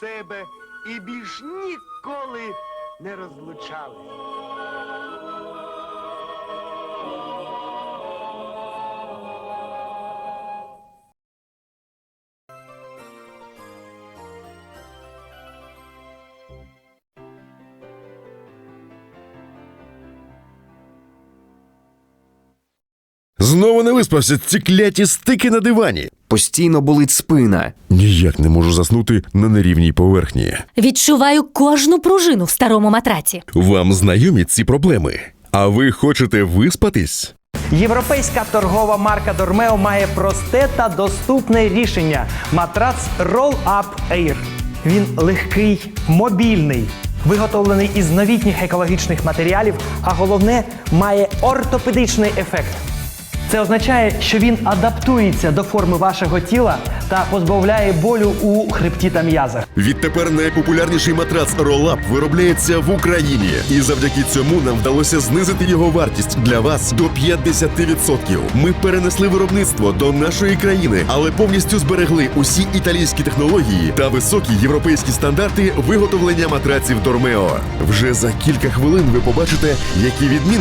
себе і більш ніколи не розлучались. Знову не виспався ці кляті стики на дивані. Постійно болить спина. Ніяк не можу заснути на нерівній поверхні. Відчуваю кожну пружину в старому матраці. Вам знайомі ці проблеми? А ви хочете виспатись? Європейська торгова марка Dormeo має просте та доступне рішення матрац Roll Up Air. Він легкий, мобільний, виготовлений із новітніх екологічних матеріалів, а головне має ортопедичний ефект. Це означає, що він адаптується до форми вашого тіла та позбавляє болю у хребті та м'язах. Відтепер найпопулярніший матрац Roll-Up виробляється в Україні, і завдяки цьому нам вдалося знизити його вартість для вас до 50%. Ми перенесли виробництво до нашої країни, але повністю зберегли усі італійські технології та високі європейські стандарти виготовлення матраців Dormeo. Вже за кілька хвилин ви побачите, які відмінності